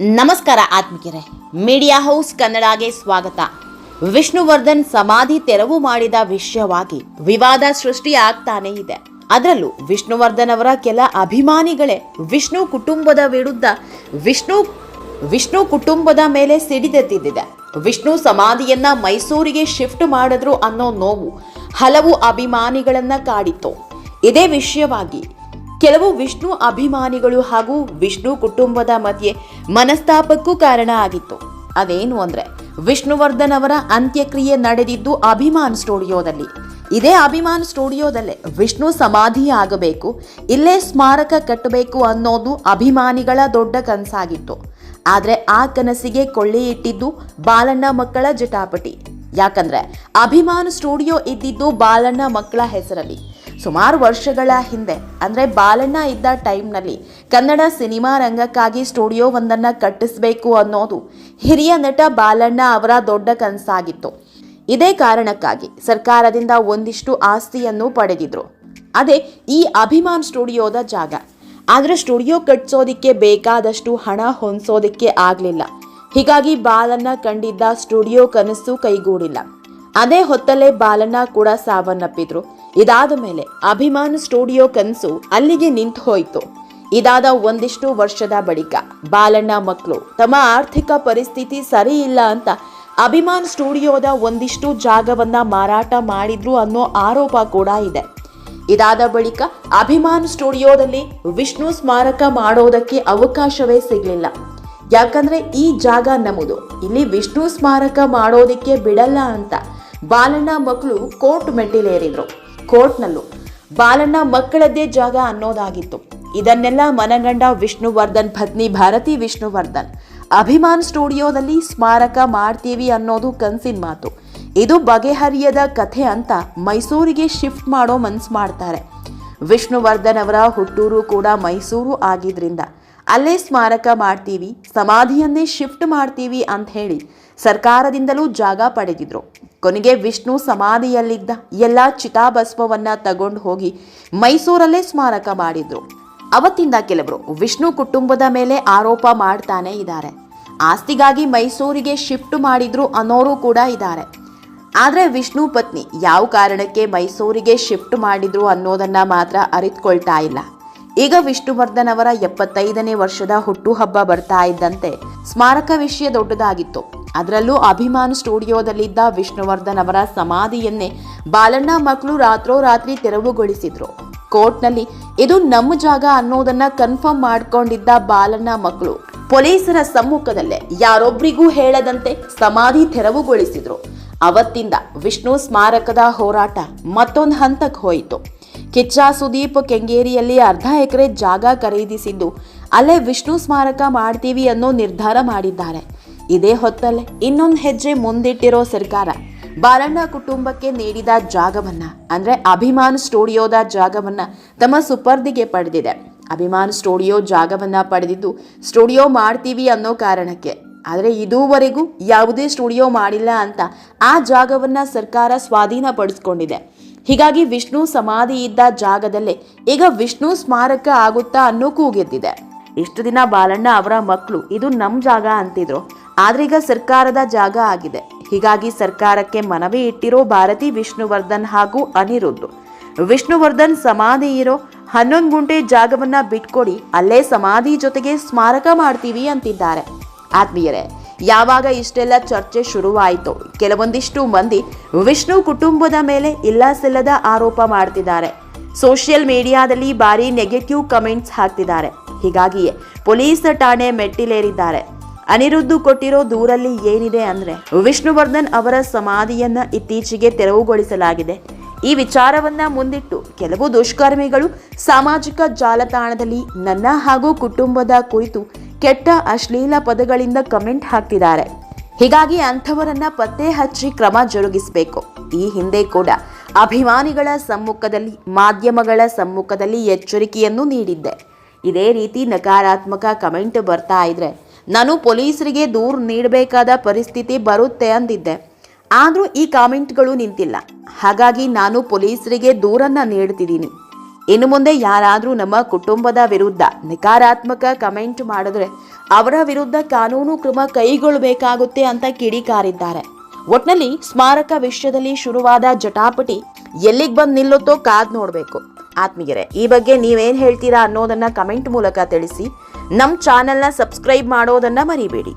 ನಮಸ್ಕಾರ ಆತ್ಮೀಯರೇ. Media house ಕನ್ನಡಗೆ ಸ್ವಾಗತ. ವಿಷ್ಣುವರ್ಧನ್ ಸಮಾಧಿ ತೆರವು ಮಾಡಿದ ವಿಷಯವಾಗಿ ವಿವಾದ ಸೃಷ್ಟಿ ಆಗ್ತಾನೇ ಇದೆ. ಅದರಲ್ಲೂ ವಿಷ್ಣುವರ್ಧನ್ ಅವರ ಕೆಲ ಅಭಿಮಾನಿಗಳೇ ವಿಷ್ಣು ಕುಟುಂಬದ ವಿರುದ್ಧ ವಿಷ್ಣು ವಿಷ್ಣು ಕುಟುಂಬದ ಮೇಲೆ ಸಿಡಿದೆತ್ತಿದ್ದಿದೆ ವಿಷ್ಣು ಸಮಾಧಿಯನ್ನ ಮೈಸೂರಿಗೆ ಶಿಫ್ಟ್ ಮಾಡಿದ್ರು ಅನ್ನೋ ನೋವು ಹಲವು ಅಭಿಮಾನಿಗಳನ್ನ ಕಾಡಿತ್ತು. ಇದೇ ವಿಷಯವಾಗಿ ಕೆಲವು ವಿಷ್ಣು ಅಭಿಮಾನಿಗಳು ಹಾಗೂ ವಿಷ್ಣು ಕುಟುಂಬದ ಮಧ್ಯೆ ಮನಸ್ತಾಪಕ್ಕೂ ಕಾರಣ ಆಗಿತ್ತು. ಅದೇನು ಅಂದ್ರೆ, ವಿಷ್ಣುವರ್ಧನ್ ಅವರ ಅಂತ್ಯಕ್ರಿಯೆ ನಡೆದಿದ್ದು ಅಭಿಮಾನ್ ಸ್ಟುಡಿಯೋದಲ್ಲಿ. ಇದೇ ಅಭಿಮಾನ್ ಸ್ಟುಡಿಯೋದಲ್ಲೇ ವಿಷ್ಣು ಸಮಾಧಿ ಆಗಬೇಕು, ಇಲ್ಲೇ ಸ್ಮಾರಕ ಕಟ್ಟಬೇಕು ಅನ್ನೋದು ಅಭಿಮಾನಿಗಳ ದೊಡ್ಡ ಕನಸಾಗಿತ್ತು. ಆದರೆ ಆ ಕನಸಿಗೆ ಕೊಳ್ಳೆ ಇಟ್ಟಿದ್ದು ಬಾಲಣ್ಣ ಮಕ್ಕಳ ಜಟಾಪಟಿ. ಯಾಕಂದ್ರೆ, ಅಭಿಮಾನ್ ಸ್ಟುಡಿಯೋ ಇದ್ದಿದ್ದು ಬಾಲಣ್ಣ ಮಕ್ಕಳ ಹೆಸರಲ್ಲಿ. ಸುಮಾರು ವರ್ಷಗಳ ಹಿಂದೆ, ಅಂದರೆ ಬಾಲಣ್ಣ ಇದ್ದ ಟೈಮ್ನಲ್ಲಿ ಕನ್ನಡ ಸಿನಿಮಾ ರಂಗಕ್ಕಾಗಿ ಸ್ಟುಡಿಯೋ ಒಂದನ್ನು ಕಟ್ಟಿಸಬೇಕು ಅನ್ನೋದು ಹಿರಿಯ ನಟ ಬಾಲಣ್ಣ ಅವರ ದೊಡ್ಡ ಕನಸಾಗಿತ್ತು. ಇದೇ ಕಾರಣಕ್ಕಾಗಿ ಸರ್ಕಾರದಿಂದ ಒಂದಿಷ್ಟು ಆಸ್ತಿಯನ್ನು ಪಡೆದಿದ್ರು. ಅದೇ ಈ ಅಭಿಮಾನ್ ಸ್ಟುಡಿಯೋದ ಜಾಗ. ಆದರೆ ಸ್ಟುಡಿಯೋ ಕಟ್ಸೋದಿಕ್ಕೆ ಬೇಕಾದಷ್ಟು ಹಣ ಹೊಂದಿಸೋದಿಕ್ಕೆ ಆಗಲಿಲ್ಲ. ಹೀಗಾಗಿ ಬಾಲಣ್ಣ ಕಂಡಿದ್ದ ಸ್ಟುಡಿಯೋ ಕನಸು ಕೈಗೂಡಿಲ್ಲ. ಅದೇ ಹೊತ್ತಲ್ಲೇ ಬಾಲಣ್ಣ ಕೂಡ ಸಾವನ್ನಪ್ಪಿದ್ರು. ಇದಾದ ಮೇಲೆ ಅಭಿಮಾನ್ ಸ್ಟುಡಿಯೋ ಕನಸು ಅಲ್ಲಿಗೆ ನಿಂತು ಹೋಯಿತು. ಇದಾದ ಒಂದಿಷ್ಟು ವರ್ಷದ ಬಳಿಕ ಬಾಲಣ್ಣ ಮಕ್ಕಳು, ತಮ್ಮ ಆರ್ಥಿಕ ಪರಿಸ್ಥಿತಿ ಸರಿ ಇಲ್ಲ ಅಂತ ಅಭಿಮಾನ್ ಸ್ಟುಡಿಯೋದ ಒಂದಿಷ್ಟು ಜಾಗವನ್ನ ಮಾರಾಟ ಮಾಡಿದ್ರು ಅನ್ನೋ ಆರೋಪ ಕೂಡ ಇದೆ. ಇದಾದ ಬಳಿಕ ಅಭಿಮಾನ್ ಸ್ಟುಡಿಯೋದಲ್ಲಿ ವಿಷ್ಣು ಸ್ಮಾರಕ ಮಾಡೋದಕ್ಕೆ ಅವಕಾಶವೇ ಸಿಗಲಿಲ್ಲ. ಯಾಕಂದ್ರೆ ಈ ಜಾಗ ನಮ್ಮದು. ಇಲ್ಲಿ ವಿಷ್ಣು ಸ್ಮಾರಕ ಮಾಡೋದಕ್ಕೆ ಬಿಡಲ್ಲ ಅಂತ ಬಾಲಣ್ಣ ಮಕ್ಕಳು ಕೋರ್ಟ್ ಮೆಟ್ಟಿಲೇರಿದ್ರು. ಕೋರ್ಟ್ನಲ್ಲೂ ಬಾಲಣ್ಣ ಮಕ್ಕಳದ್ದೇ ಜಾಗ ಅನ್ನೋದಾಗಿತ್ತು. ಇದನ್ನೆಲ್ಲ ಮನಗಂಡ ವಿಷ್ಣುವರ್ಧನ್ ಪತ್ನಿ ಭಾರತಿ ವಿಷ್ಣುವರ್ಧನ್. ಅಭಿಮಾನ್ ಸ್ಟುಡಿಯೋದಲ್ಲಿ ಸ್ಮಾರಕ ಮಾಡ್ತೀವಿ ಅನ್ನೋದು ಕನ್ಸಿನ ಮಾತು. ಇದು ಬಗೆಹರಿಯದ ಕಥೆ ಅಂತ ಮೈಸೂರಿಗೆ ಶಿಫ್ಟ್ ಮಾಡೋ ಮನ್ಸು ಮಾಡ್ತಾರೆ. ವಿಷ್ಣುವರ್ಧನ್ ಅವರ ಹುಟ್ಟೂರು ಕೂಡ ಮೈಸೂರು ಆಗಿದ್ರಿಂದ. ಅಲ್ಲೇ ಸ್ಮಾರಕ ಮಾಡ್ತೀವಿ, ಸಮಾಧಿಯನ್ನೇ ಶಿಫ್ಟ್ ಮಾಡ್ತೀವಿ ಅಂತ ಹೇಳಿ ಸರ್ಕಾರದಿಂದಲೂ ಜಾಗ ಪಡೆದಿದ್ರು. ಕೊನೆಗೆ ವಿಷ್ಣು ಸಮಾಧಿಯಲ್ಲಿದ್ದ ಎಲ್ಲ ಚಿತಾಭಸ್ಮವನ್ನ ತಗೊಂಡು ಹೋಗಿ ಮೈಸೂರಲ್ಲೇ ಸ್ಮಾರಕ ಮಾಡಿದ್ರು. ಅವತ್ತಿಂದ ಕೆಲವರು ವಿಷ್ಣು ಕುಟುಂಬದ ಮೇಲೆ ಆರೋಪ ಮಾಡ್ತಾನೆ ಇದ್ದಾರೆ ಆಸ್ತಿಗಾಗಿ ಮೈಸೂರಿಗೆ ಶಿಫ್ಟ್ ಮಾಡಿದ್ರು ಅನ್ನೋರು ಕೂಡ ಇದ್ದಾರೆ ಆದರೆ ವಿಷ್ಣು ಪತ್ನಿ ಯಾವ ಕಾರಣಕ್ಕೆ ಮೈಸೂರಿಗೆ ಶಿಫ್ಟ್ ಮಾಡಿದ್ರು ಅನ್ನೋದನ್ನ ಮಾತ್ರ ಅರಿತುಕೊಳ್ತಾ ಇಲ್ಲ. ಈಗ ವಿಷ್ಣುವರ್ಧನ್ ಅವರ ಎಪ್ಪತ್ತೈದನೇ ವರ್ಷದ ಹುಟ್ಟುಹಬ್ಬ ಬರ್ತಾ ಇದ್ದಂತೆ ಸ್ಮಾರಕ ವಿಷಯ ದೊಡ್ಡದಾಗಿತ್ತು. ಅದರಲ್ಲೂ ಅಭಿಮಾನ್ ಸ್ಟುಡಿಯೋದಲ್ಲಿದ್ದ ವಿಷ್ಣುವರ್ಧನ್ ಅವರ ಸಮಾಧಿಯನ್ನೇ ಬಾಲಣ್ಣ ಮಕ್ಕಳು ರಾತ್ರೋರಾತ್ರಿ ತೆರವುಗೊಳಿಸಿದ್ರು. ಕೋರ್ಟ್ನಲ್ಲಿ ಇದು ನಮ್ಮ ಜಾಗ ಅನ್ನೋದನ್ನ ಕನ್ಫರ್ಮ್ ಮಾಡ್ಕೊಂಡಿದ್ದ ಬಾಲಣ್ಣ ಮಕ್ಕಳು. ಪೊಲೀಸರ ಸಮ್ಮುಖದಲ್ಲೇ ಯಾರೊಬ್ಬರಿಗೂ ಹೇಳದಂತೆ ಸಮಾಧಿ ತೆರವುಗೊಳಿಸಿದ್ರು. ಅವತ್ತಿಂದ ವಿಷ್ಣು ಸ್ಮಾರಕದ ಹೋರಾಟ ಮತ್ತೊಂದು ಹಂತಕ್ಕೆ ಹೋಯಿತು. ಕಿಚ್ಚ ಸುದೀಪ್ ಕೆಂಗೇರಿಯಲ್ಲಿ ಅರ್ಧ ಎಕರೆ ಜಾಗ ಖರೀದಿಸಿದ್ದು, ಅಲ್ಲೇ ವಿಷ್ಣು ಸ್ಮಾರಕ ಮಾಡ್ತೀವಿ ಅನ್ನೋ ನಿರ್ಧಾರ ಮಾಡಿದ್ದಾರೆ. ಇದೇ ಹೊತ್ತಲ್ಲೇ ಇನ್ನೊಂದು ಹೆಜ್ಜೆ ಮುಂದಿಟ್ಟಿರೋ ಸರ್ಕಾರ ಬಾಲಣ್ಣ ಕುಟುಂಬಕ್ಕೆ ನೀಡಿದ ಜಾಗವನ್ನ, ಅಂದ್ರೆ ಅಭಿಮಾನ್ ಸ್ಟುಡಿಯೋದ ಜಾಗವನ್ನ ತಮ್ಮ ಸುಪರ್ದಿಗೆ ಪಡೆದಿದೆ. ಅಭಿಮಾನ್ ಸ್ಟುಡಿಯೋ ಜಾಗವನ್ನ ಪಡೆದಿದ್ದು ಸ್ಟುಡಿಯೋ ಮಾಡ್ತೀವಿ ಅನ್ನೋ ಕಾರಣಕ್ಕೆ. ಆದರೆ ಇದುವರೆಗೂ ಯಾವುದೇ ಸ್ಟುಡಿಯೋ ಮಾಡಿಲ್ಲ ಅಂತ ಆ ಜಾಗವನ್ನ ಸರ್ಕಾರ ಸ್ವಾಧೀನಪಡಿಸ್ಕೊಂಡಿದೆ. ಹೀಗಾಗಿ ವಿಷ್ಣು ಸಮಾಧಿ ಇದ್ದ ಜಾಗದಲ್ಲೇ ಈಗ ವಿಷ್ಣು ಸ್ಮಾರಕ ಆಗುತ್ತಾ ಅನ್ನೋ ಕೂಗೆದ್ದಿದೆ. ಇಷ್ಟು ದಿನ ಬಾಲಣ್ಣ ಅವರ ಮಕ್ಕಳು ಇದು ನಮ್ಮ ಜಾಗ ಅಂತಿದ್ರು. ಆದ್ರೆ ಈಗ ಸರ್ಕಾರದ ಜಾಗ ಆಗಿದೆ. ಹೀಗಾಗಿ ಸರ್ಕಾರಕ್ಕೆ ಮನವಿ ಇಟ್ಟಿರೋ ಭಾರತಿ ವಿಷ್ಣುವರ್ಧನ್ ಹಾಗೂ ಅನಿರುದ್ಧ. ವಿಷ್ಣುವರ್ಧನ್ ಸಮಾಧಿ ಇರೋ ಹನ್ನೊಂದು ಗುಂಟೆ ಜಾಗವನ್ನ ಬಿಟ್ಕೊಡಿ, ಅಲ್ಲೇ ಸಮಾಧಿ ಜೊತೆಗೆ ಸ್ಮಾರಕ ಮಾಡ್ತೀವಿ ಅಂತಿದ್ದಾರೆ. ಆತ್ಮೀಯರೇ ಯಾವಾಗ ಇಷ್ಟೆಲ್ಲ ಚರ್ಚೆ ಶುರುವಾಯಿತು, ಕೆಲವೊಂದಿಷ್ಟು ಮಂದಿ ವಿಷ್ಣು ಕುಟುಂಬದ ಮೇಲೆ ಇಲ್ಲ ಸಲ್ಲದ ಆರೋಪ ಮಾಡ್ತಿದ್ದಾರೆ. ಸೋಷಿಯಲ್ ಮೀಡಿಯಾದಲ್ಲಿ ಭಾರಿ ನೆಗೆಟಿವ್ ಕಮೆಂಟ್ಸ್ ಹಾಕ್ತಿದ್ದಾರೆ. ಹೀಗಾಗಿಯೇ ಪೊಲೀಸ್ ಠಾಣೆ ಮೆಟ್ಟಿಲೇರಿದ್ದಾರೆ. ಅನಿರುದ್ಧ ಕೊಟ್ಟಿರೋ ದೂರಲ್ಲಿ ಏನಿದೆ ಅಂದ್ರೆ, ವಿಷ್ಣುವರ್ಧನ್ ಅವರ ಸಮಾಧಿಯನ್ನ ಇತ್ತೀಚೆಗೆ ತೆರವುಗೊಳಿಸಲಾಗಿದೆ. ಈ ವಿಚಾರವನ್ನ ಮುಂದಿಟ್ಟು ಕೆಲವು ದುಷ್ಕರ್ಮಿಗಳು ಸಾಮಾಜಿಕ ಜಾಲತಾಣದಲ್ಲಿ ನನ್ನ ಹಾಗೂ ಕುಟುಂಬದ ಕುರಿತು ಕೆಟ್ಟ ಅಶ್ಲೀಲ ಪದಗಳಿಂದ ಕಮೆಂಟ್ ಹಾಕ್ತಿದ್ದಾರೆ. ಹೀಗಾಗಿ ಅಂಥವರನ್ನ ಪತ್ತೆ ಹಚ್ಚಿ ಕ್ರಮ ಜರುಗಿಸಬೇಕು. ಈ ಹಿಂದೆ ಕೂಡ ಅಭಿಮಾನಿಗಳ ಸಮ್ಮುಖದಲ್ಲಿ, ಮಾಧ್ಯಮಗಳ ಸಮ್ಮುಖದಲ್ಲಿ ಎಚ್ಚರಿಕೆಯನ್ನು ನೀಡಿದ್ದೆ. ಇದೇ ರೀತಿ ನಕಾರಾತ್ಮಕ ಕಮೆಂಟ್ ಬರ್ತಾ ಇದ್ರೆ ನಾನು ಪೊಲೀಸರಿಗೆ ದೂರು ನೀಡಬೇಕಾದ ಪರಿಸ್ಥಿತಿ ಬರುತ್ತೆ ಅಂದಿದ್ದೆ. ಆದರೂ ಈ ಕಾಮೆಂಟ್ಗಳು ನಿಂತಿಲ್ಲ. ಹಾಗಾಗಿ ನಾನು ಪೊಲೀಸರಿಗೆ ದೂರನ್ನು ನೀಡ್ತಿದ್ದೀನಿ. ಇನ್ನು ಮುಂದೆ ಯಾರಾದರೂ ನಮ್ಮ ಕುಟುಂಬದ ವಿರುದ್ಧ ನಕಾರಾತ್ಮಕ ಕಮೆಂಟ್ ಮಾಡಿದ್ರೆ ಅವರ ವಿರುದ್ಧ ಕಾನೂನು ಕ್ರಮ ಕೈಗೊಳ್ಳಬೇಕಾಗುತ್ತೆ ಅಂತ ಕಿಡಿಕಾರಿದ್ದಾರೆ. ಒಟ್ನಲ್ಲಿ ಸ್ಮಾರಕ ವಿಷಯದಲ್ಲಿ ಶುರುವಾದ ಜಟಾಪಟಿ ಎಲ್ಲಿಗೆ ಬಂದು ನಿಲ್ಲುತ್ತೋ ಕಾದ್ ನೋಡಬೇಕು. ಆತ್ಮೀಯರೇ, ಈ ಬಗ್ಗೆ ನೀವೇನು ಹೇಳ್ತೀರಾ ಅನ್ನೋದನ್ನ ಕಮೆಂಟ್ ಮೂಲಕ ತಿಳಿಸಿ. ನಮ್ಮ ಚಾನೆಲ್ನ ಸಬ್ಸ್ಕ್ರೈಬ್ ಮಾಡೋದನ್ನ ಮರಿಬೇಡಿ.